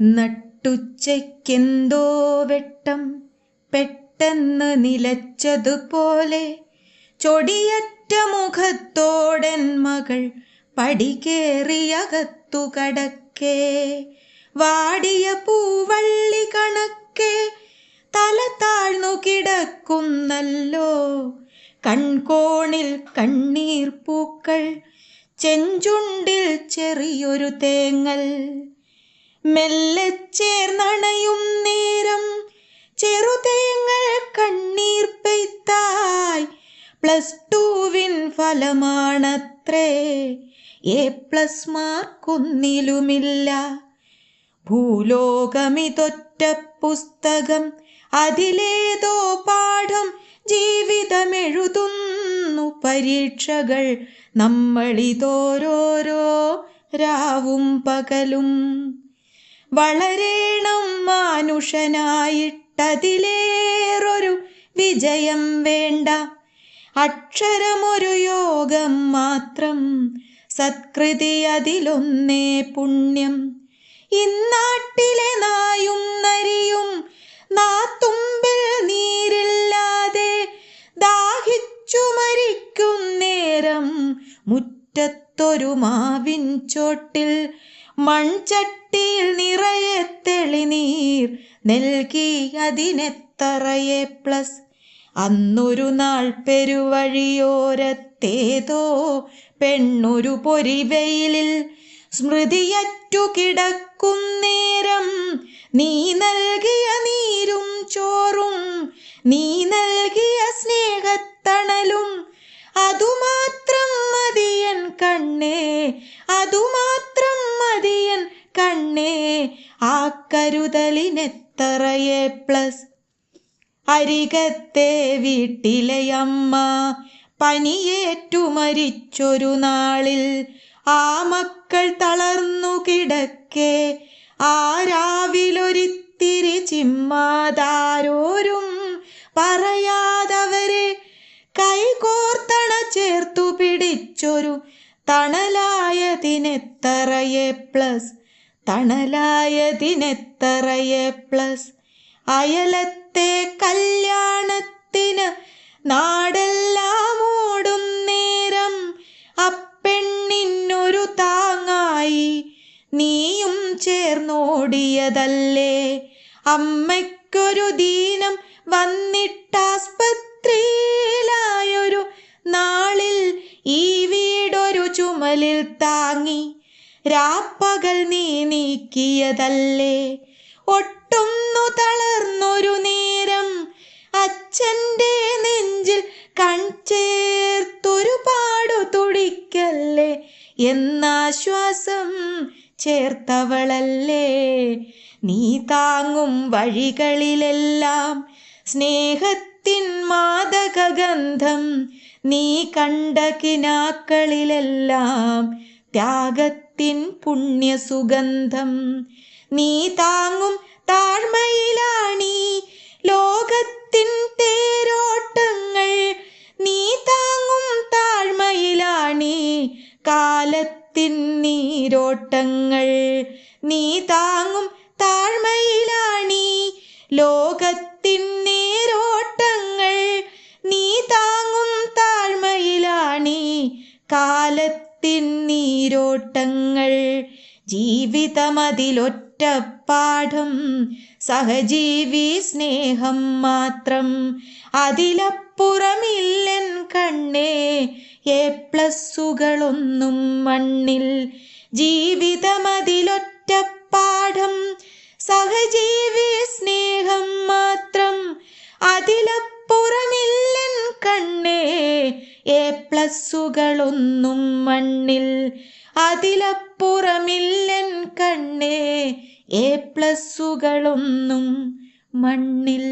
നട്ടുച്ചയ്ക്കെന്തോ വെട്ടം പെട്ടെന്ന് നിലച്ചതുപോലെ ചൊടിയറ്റ മുഖത്തോടൻ മകൾ പടികേറിയകത്തു കടക്കേ. വാടിയ പൂവള്ളി കണക്കെ തല താഴ്ന്നു കിടക്കുന്നല്ലോ. കൺകോണിൽ കണ്ണീർ പൂക്കൾ ചെഞ്ചുണ്ടിൽ ചെറിയൊരു തേങ്ങൽ. മെല്ലെ ചേർന്നണയും നേരം. ചെറുതേങ്ങൾ കണ്ണീർ പെയ്ത്തായി. പ്ലസ് ടുവിൻ ഫലമാണത്രേ. എ പ്ലസ് മാർക്കൊന്നിലുമില്ല. ഭൂലോകമിതൊറ്റ പുസ്തകം. അതിലേതോ പാഠം ജീവിതമെഴുതുന്നു പരീക്ഷകൾ. നമ്മളിതോരോരോ രാവും പകലും. വളരേണം മാനുഷനായിട്ടതിലേറൊരു വിജയം വേണ്ട. അക്ഷരമൊരു യോഗം മാത്രം സത്കൃതി അതിലൊന്നേ പുണ്യം. ഇന്നാട്ടിലെ നായും നരിയും നാത്തുമ്പിൽ നീരില്ലാതെ ദാഹിച്ചു മരിക്കും നേരം മുറ്റത്തൊരു മാവിൻ ചോട്ടിൽ മൺചട്ടിയിൽ നിറയെ തെളിനീർ നൽകി അതിനെത്തറയെ പ്ലസ്. അന്നൊരു നാൾ പെരുവഴിയോരത്തേതോ പെണ്ണൊരു പൊരിവെയിലിൽ സ്മൃതിയറ്റു കിടക്കും നേരം. നീ നൽകിയ നീരും ചോറും നീ നൽകിയ സ്നേഹത്തണലും ആ കരുതലിനെത്തറയെ പ്ലസ്. അരികത്തെ വീട്ടിലെ അമ്മ പനിയേറ്റു മരിച്ചൊരു നാളിൽ ആ മക്കൾ തളർന്നു കിടക്കെ. ആ രാവിലൊരിത്തിരി ചിമ്മാതാരോരും പറയാതവരെ കൈകോർത്തണ ചേർത്തു പിടിച്ചൊരു തണലായതിനെത്തറയെ പ്ലസ്. തണലായതിനെത്തറയെ പ്ലസ് അയലത്തെ കല്യാണത്തിന് നാടെല്ലാം ഓടും നേരം. അപ്പെണ്ണിനൊരു താങ്ങായി നീയും ചേർന്നോടിയതല്ലേ. അമ്മയ്ക്കൊരു ദീനം വന്നിട്ടാസ്പത്രിയിലായൊരു നാളിൽ ഈ വീടൊരു ചുമലിൽ താങ്ങി രാപ്പകൽ നീ നീക്കിയതല്ലേ. ഒട്ടുന്നു തളർന്നൊരു നേരം അച്ഛന്റെ നെഞ്ചിൽ കൺചേർത്തൊരു പാടു തുടിക്കല്ലേ. എന്നാശ്വാസം ചേർത്തവളല്ലേ. നീ താങ്ങും വഴികളിലെല്ലാം സ്നേഹത്തിൻ മാതകഗന്ധം നീ കണ്ട കിനാക്കളിലെല്ലാം ത്യാഗത്തിൻ പുണ്യസുഗന്ധം. നീ താങ്ങും താഴ്മയിലാണീ. ലോകത്തിൻ തേരോട്ടങ്ങൾ നീ താങ്ങും താഴ്മയിലാണീ. കാലത്തിൻ നീരോട്ടങ്ങൾ നീ താങ്ങും താഴ്മയിലാണീ. ലോകത്തിൻ നേരോട്ടങ്ങൾ നീ താങ്ങും താഴ്മയിലാണീ. കാലത്തിൻ നീരോട്ടങ്ങൾ ജീവിതമതിലൊറ്റ പാഠം സഹജീവി സ്നേഹം മാത്രം. അതിലപ്പുറമില്ലൻ കണ്ണേ എ പ്ലസ്സുകളൊന്നും മണ്ണിൽ. ജീവിതമതിലൊറ്റ പാഠം സഹജീവി സ്നേഹം മാത്രം. കണ്ണേ എ പ്ലസ്സുകളൊന്നും മണ്ണിൽ അതിലപ്പുറമില്ലൻ കണ്ണേ എ പ്ലസ്സുകളൊന്നും മണ്ണിൽ.